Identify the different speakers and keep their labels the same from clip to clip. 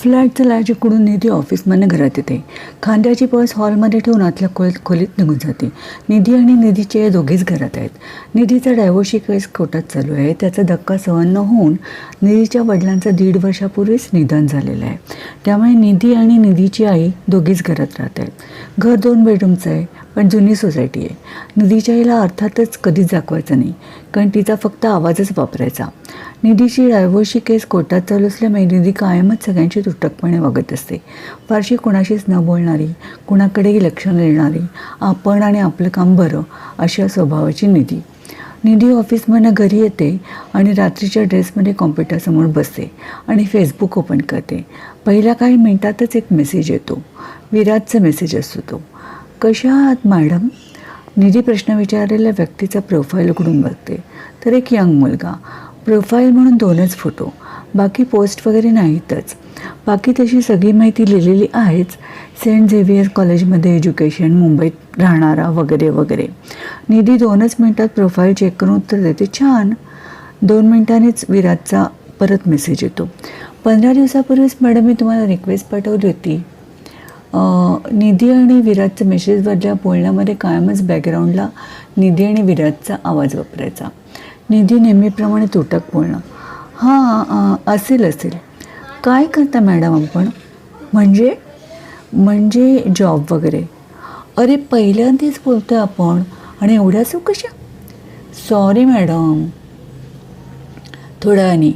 Speaker 1: फ्लॅटचं latch इकडून निधी ऑफिसमधनं घरात येते. खांद्याची पर्स हॉलमध्ये ठेवून आतल्या खोलीत खोलीत निघून जाते. निधी आणि निधीचे दोघेच घरात आहेत. निधीचा डायव्होर्सची केस कोर्टात चालू आहे. त्याचा धक्का सहन न होऊन निधीच्या वडिलांचं दीड वर्षापूर्वीच निधन झालेलं आहे. त्यामुळे निधी आणि निधीची आई दोघीच घरात राहत आहेत. घर दोन बेडरूमचं आहे पण जुनी सोसायटी आहे. निधीच्या आईला अर्थातच कधीच दाखवायचं नाही. कारण तिचा फक्त आवाजच वापरायचा. निधीची डायव्होर्सची केस कोर्टात चालू असल्यामुळे निधी कायमच सगळ्यांची तुटकपणे वागत असते. फारशी कोणाशीच न बोलणारी कुणाकडेही लक्ष न देणारी आपण आणि आपलं काम बरं अशा स्वभावाची निधी. निधी ऑफिसमधनं घरी येते आणि रात्रीच्या ड्रेसमध्ये कॉम्प्युटरसमोर बसते आणि फेसबुक ओपन करते. पहिल्या काही मिनिटातच एक मेसेज येतो. विराटचा मेसेज असतो तो. कशा आहात मॅडम निधी प्रश्न विचारलेल्या व्यक्तीचा प्रोफाईल उघडून बघते. तर एक यंग मुलगा. प्रोफाईल म्हणून दोनच फोटो. बाकी पोस्ट वगैरे नाहीतच. बाकी तशी सगळी माहिती लिहिलेली आहेच. सेंट झेवियर कॉलेजमध्ये एज्युकेशन मुंबईत राहणारा वगैरे वगैरे. निधी दोनच मिनटात प्रोफाईल चेक करून उत्तर देते. छान. दोन मिनिटांनीच विराटचा परत मेसेज येतो. पंधरा दिवसापूर्वीच मॅडम मी तुम्हाला रिक्वेस्ट पाठवली होती. निधी आणि विराटच्या मेसेजवरच्या बोलण्यामध्ये कायमच बॅकग्राऊंडला निधी आणि विराटचा आवाज वापरायचा. निधी नेहमीप्रमाणे तुटक बोलणं. हां असेल असेल. काय करता मॅडम आपण? म्हणजे? म्हणजे जॉब वगैरे. अरे पहिल्यांदाच बोलतो आहे आपण. आणि एवढ्या कशा सॉरी मॅडम. थोड्या वेळाने.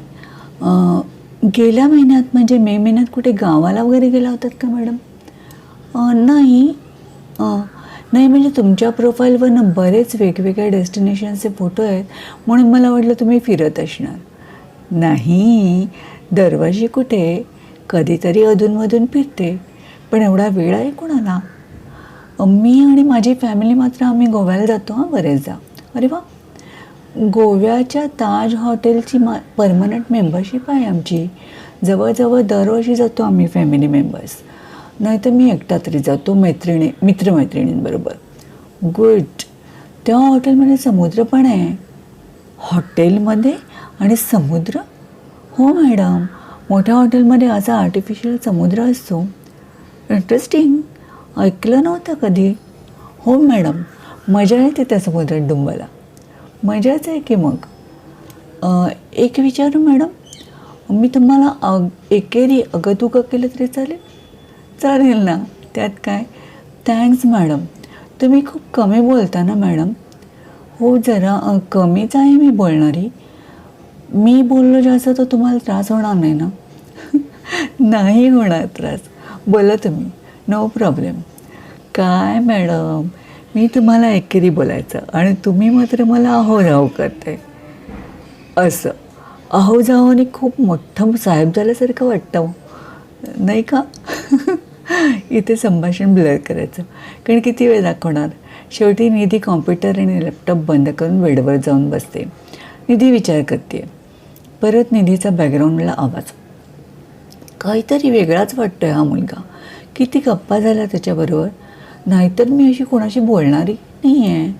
Speaker 1: गेल्या महिन्यात म्हणजे मे महिन्यात कुठे गावाला वगैरे गेला होतात का मॅडम? नाही. नाही म्हणजे तुमच्या प्रोफाईलवर ना बरेच वेगवेगळ्या डेस्टिनेशनचे फोटो आहेत म्हणून मला वाटलं तुम्ही फिरत असणार. नाही दरवर्षी कुठे? कधीतरी अधूनमधून फिरते पण एवढा वेळ आहे कोणाला? मी आणि माझी फॅमिली मात्र आम्ही गोव्याला जातो हां बरेचदा. अरे वा! गोव्याच्या ताज हॉटेलची मा परमनंट मेंबरशिप आहे आमची. जवळजवळ दरवर्षी जातो आम्ही फॅमिली मेंबर्स नाहीतर मी एकटा तरी जातो मैत्रिणी मित्रमैत्रिणींबरोबर. गुड. त्या हॉटेलमध्ये समुद्र पण आहे. हॉटेलमध्ये आणि समुद्र? हो मॅडम. मोठ्या हॉटेलमध्ये असा आर्टिफिशियल समुद्र असतो. इंटरेस्टिंग ऐकलं नव्हतं कधी? हो मॅडम. मजा येते त्या समुद्रात डुंबाला. मजाच आहे की मग? एक विचारू मॅडम? मी तुम्हाला अग एकेरी अगतुगं केलं तरी चालेल? चालेल ना? त्यात काय? थँक्स मॅडम तुम्ही खूप कमी बोलता ना मॅडम हो जरा कमीच आहे मी बोलणारी. मी बोललो जास्त तर तुम्हाला त्रास होणार नाही ना? नाही होणार त्रास. बोला तुम्ही. नो प्रॉब्लेम काय मॅडम मी तुम्हाला एकेरी बोलायचं आणि तुम्ही मात्र मला अहो राहो करते. असं. अहो आणि खूप मोठं साहेब झाल्यासारखं वाटतं हो. नाही का? इथे संभाषण ब्लर करायचं. कारण किती वेळ दाखवणार? शेवटी निधी कॉम्प्युटर आणि लॅपटॉप बंद करून बेडवर जाऊन बसते. निधी विचार करते. परत निधीचा बॅकग्राऊंडला आवाज. काहीतरी वेगळाच वाटतोय हा मुलगा. किती गप्पा झाला त्याच्याबरोबर. नाहीतर मी अशी कोणाशी बोलणारी नाही आहे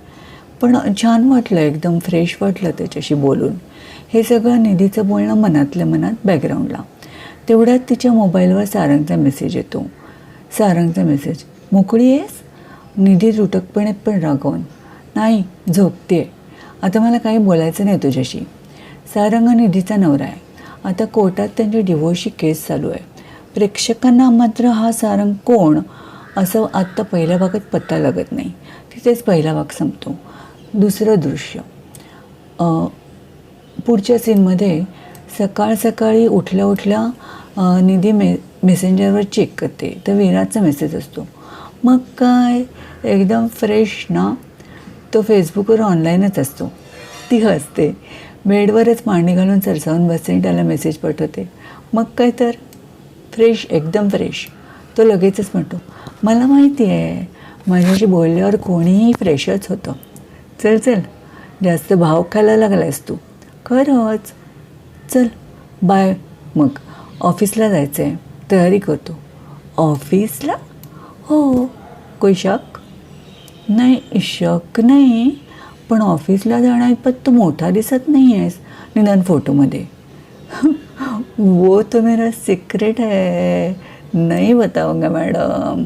Speaker 1: पण छान वाटलं एकदम फ्रेश वाटलं त्याच्याशी बोलून. हे सगळं निधीचं बोलणं मनातल्या मनात बॅकग्राऊंडला तेवढ्यात तिच्या मोबाईलवर सारंगचा मेसेज येतो. सारंगचा मेसेज मोकळी आहेस? निधी तुटकपणे पण रागवून. नाही झोपते आता मला काही बोलायचं नाही तुझ्याशी. सारंग निधीचा नवरा आहे. आता कोर्टात त्यांची डिवोर्सची केस चालू आहे. प्रेक्षकांना मात्र हा सारंग कोण असं आत्ता पहिल्या भागात पत्ता लागत नाही. तिथेच पहिला भाग संपतो. दुसरं दृश्य. पुढच्या सीनमध्ये सकाळ सकाळी उठल्या उठल्या निधी मे मेसेंजरवर चेक करते. तर विराटचा मेसेज असतो. मग काय? एकदम फ्रेश ना? तो फेसबुकवर ऑनलाईनच असतो. ती हसते. बेडवरच मांडी घालून सरसावून बसते त्याला मेसेज पाठवते. मग काय तर? फ्रेश एकदम फ्रेश तो लगेचच म्हणतो मला माहिती आहे माझ्याशी बोलल्यावर कोणीही फ्रेशच होतं. चल चल. जास्त भाव खायला लागलायस तू. खरंच. चल. बाय मग ऑफिसला जायचं आहे तयारी करतो. ऑफिसला? हो. कोई शक? नाही शक नाही. पण ऑफिसला जाण्यापत तू मोठा दिसत नाही आहेस निदान फोटोमध्ये. वो तो मेरा सिक्रेट है. नाही बताऊंगा मॅडम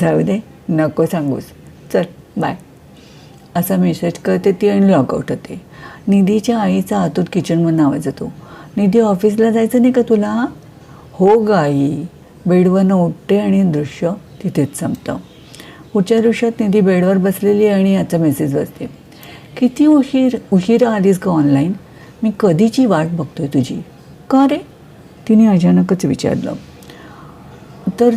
Speaker 1: जाऊ दे नको सांगूस. चल बाय असा मेसेज करते ती आणि लॉकआउट होते. निधीच्या आईचा आतून किचनमधून आवाज येतो. निधी ऑफिसला जायचं नाही का तुला? हो गाई बेडवरनं उठते आणि दृश्य तिथेच संपतं. पुढच्या दृश्यात निधी बेडवर बसलेली आणि याचा मेसेज बसते किती उशीर उशिरा आलीस का ऑनलाईन मी कधीची वाट बघतोय तुझी? का रे? तिने अचानकच विचारलं. तर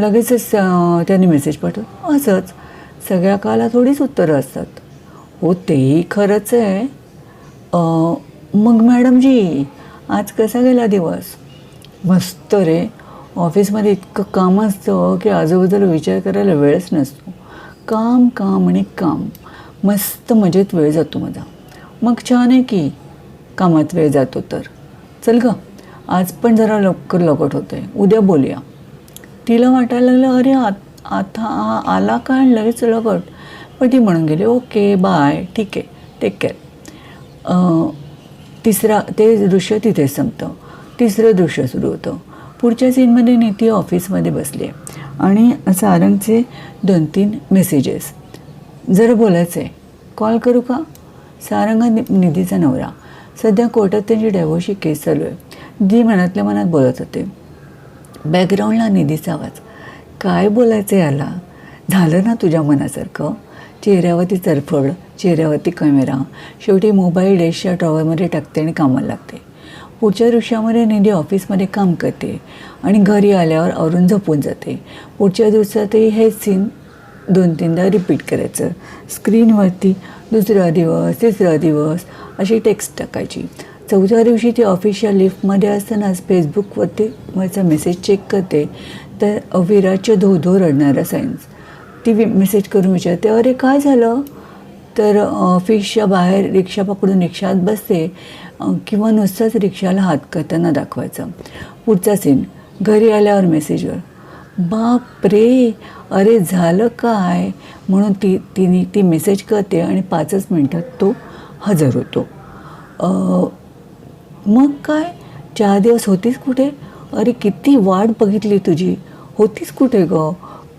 Speaker 1: लगेचच त्याने मेसेज पाठवलं. असंच. सगळ्या काला थोडीच उत्तरं असतात. हो तेही खरंच आहे. मग मॅडमजी आज कसा गेला दिवस? मस्त रे. ऑफिसमध्ये इतकं काम असतं की आजूबाजूला विचार करायला वेळच नसतो. काम काम आणि काम. मस्त मजेत वेळ जातो माझा. मग छान आहे की कामात वेळ जातो तर. चल ग आज पण जरा लवकर लवकर होतं आहे उद्या बोलूया. तिला वाटायला लागलं अरे आत आता आला का? आणि लगेच लगट पण ती म्हणून गेली ओके बाय. ठीक आहे. Take care. तिसरा ते दृश्य तिथे संपतं. तिसरं दृश्य सुरू होतं. पुढच्या सीनमध्ये नीती ऑफिसमध्ये बसली आहे आणि सारंगचे दोन तीन मेसेजेस जर बोलायचं आहे कॉल करू का? सारंग हा नि- निधीचा नवरा. सध्या कोर्टात त्यांची डायव्होर्सची केस चालू आहे. जी मनातल्या मनात बोलत होते. बॅकग्राऊंडला निधीचा आवाज. काय बोलायचं याला? झालं ना तुझ्या मनासारखं? चेहऱ्यावरती चरफड चेहऱ्यावरती कॅमेरा. शेवटी मोबाईल डेशच्या ड्रॉवरमध्ये टाकते आणि कामाला लागते. पुढच्या दिवसामध्ये निधी ऑफिसमध्ये काम करते आणि घरी आल्यावर आवरून झोपून जाते. पुढच्या दिवसातही हेच सीन दोन तीनदा रिपीट करायचं. स्क्रीनवरती दुसरा दिवस तिसरा दिवस अशी टेक्स्ट टाकायची. चौथ्या दिवशी ती ऑफिसच्या लिफ्टमध्ये असतानाच फेसबुकवरती वरचा मेसेज चेक करते. तर अविराच्या धो धो रडणारा सायन्स. ती मेसेज करून विचारते अरे काय झालं? तर ऑफिसच्या बाहेर रिक्षा पकडून रिक्षात बसते किंवा नुसताच रिक्षाला हात करताना दाखवायचं. पुढचा सीन घरी आल्यावर मेसेजवर बाप रे अरे झालं काय? म्हणून ती तिने ती मेसेज करते आणि पाचच मिनटात तो हजर होतो. मग काय? चार दिवस होतीस कुठे? अरे किती वाट बघितली तुझी. होतीस कुठे ग?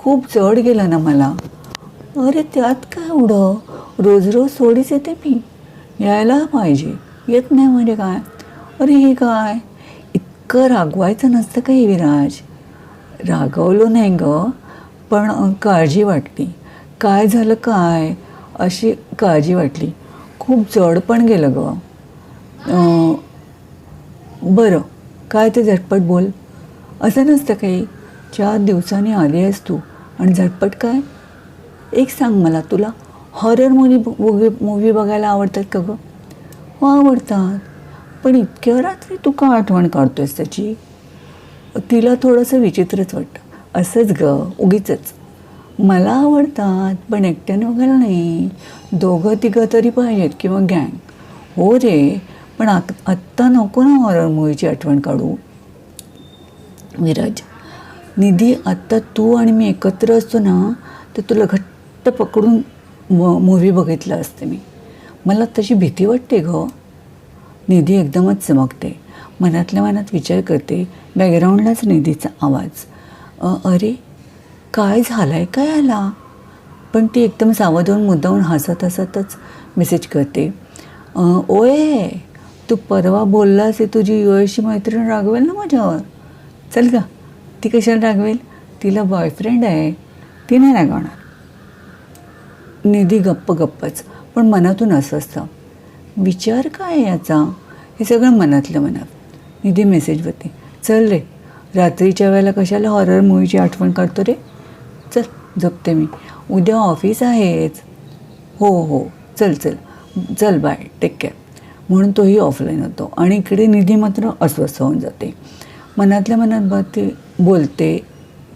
Speaker 1: खूप जड गेलं ना मला. अरे त्यात काय एवढं रोज रोज सोडीच येते मी. यायला पाहिजे. येत नाही म्हणजे काय? अरे हे काय? इतकं रागवायचं नसतं का हे विराज. रागवलो नाही ग पण काळजी वाटली. काय झालं काय? अशी काळजी वाटली. खूप जड पण गेलं ग. बरं काय ते झटपट बोल. असं नसतं काही. चार दिवसांनी आली आहेस तू. आणि झटपट काय? एक सांग मला तुला हॉरर मूवी मूवी मूवी बघायला आवडतात का गं? हो आवडतात. पण इतक्या रात्री तू का आठवण काढतोयस त्याची? तिला थोडंसं विचित्रच वाटतं. असंच ग उगीचच. मला आवडतात पण एकट्याने बघायला नाही. दोघं तिघं तरी पाहिजेत किंवा गँग हो रे पण आत आत्ता नको ना हॉरर मूवीची आठवण काढू. विराज निधी आत्ता तू आणि मी एकत्र असतो ना तर तुला घट्ट पकडून म मूव्ही बघितलं असते मी. मला तशी भीती वाटते ग. निधी एकदमच चमकते. मनातल्या मनात विचार करते बॅकग्राऊंडलाच निधीचा आवाज. अरे काय झालं आहे काय आला? पण ती एकदम सावधून मुद्दाहून हसत हसतच मेसेज करते. "अ, तू परवा बोललास आहे तुझी युएसची मैत्रीण रागवेल ना माझ्यावर? चल का ती कशाला रागवेल? तिला बॉयफ्रेंड आहे. ती नाही रागवणार. निधी गप्प गप्पच. पण मनातून असं असतं. विचार काय आहे याचा? हे सगळं मनातलं मनात. निधी मेसेजवरती चल रे. रात्रीच्या वेळेला कशाला हॉरर मूवीची आठवण करतो रे? चल झोपते मी. उद्या ऑफिस आहेच. हो हो. चल चल. चल बाय टेक केअर म्हणून तोही ऑफलाईन होतो. आणि इकडे निधी मात्र अस्वस्थ होऊन जाते. मनातल्या मनात बघते बोलते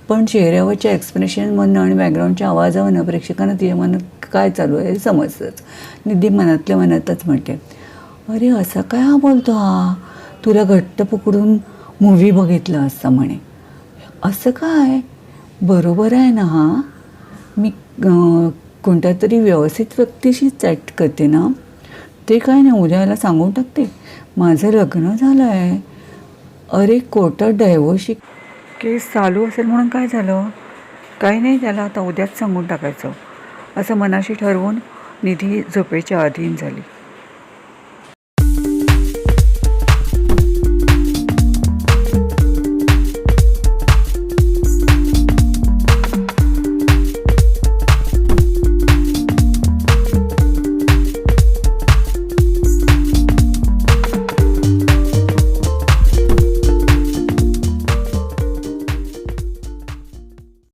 Speaker 1: पण चेहऱ्यावरच्या एक्सप्रेशनमधनं आणि बॅकग्राऊंडच्या आवाजावरनं प्रेक्षकांना तिच्या मनात काय चालू आहे हे समजतंच. निधी मनातल्या मनातच म्हणते अरे असा काय हा बोलतो हा? तुला घट्ट पकडून मूवी बघितलं असं म्हणे. असं काय? बरोबर आहे ना हा? मी कोणत्या तरी व्यवस्थित व्यक्तीशी चॅट करते ना? ते काय नाही उद्याला सांगून टाकते. माझं लग्न झालं आहे अरे कोर्टात डायवोशी केस चालू असेल म्हणून काय झालं? काही नाही त्याला आता उद्याच सांगून टाकायचं. असं मनाशी ठरवून निधी झोपेच्या अधीन झाली.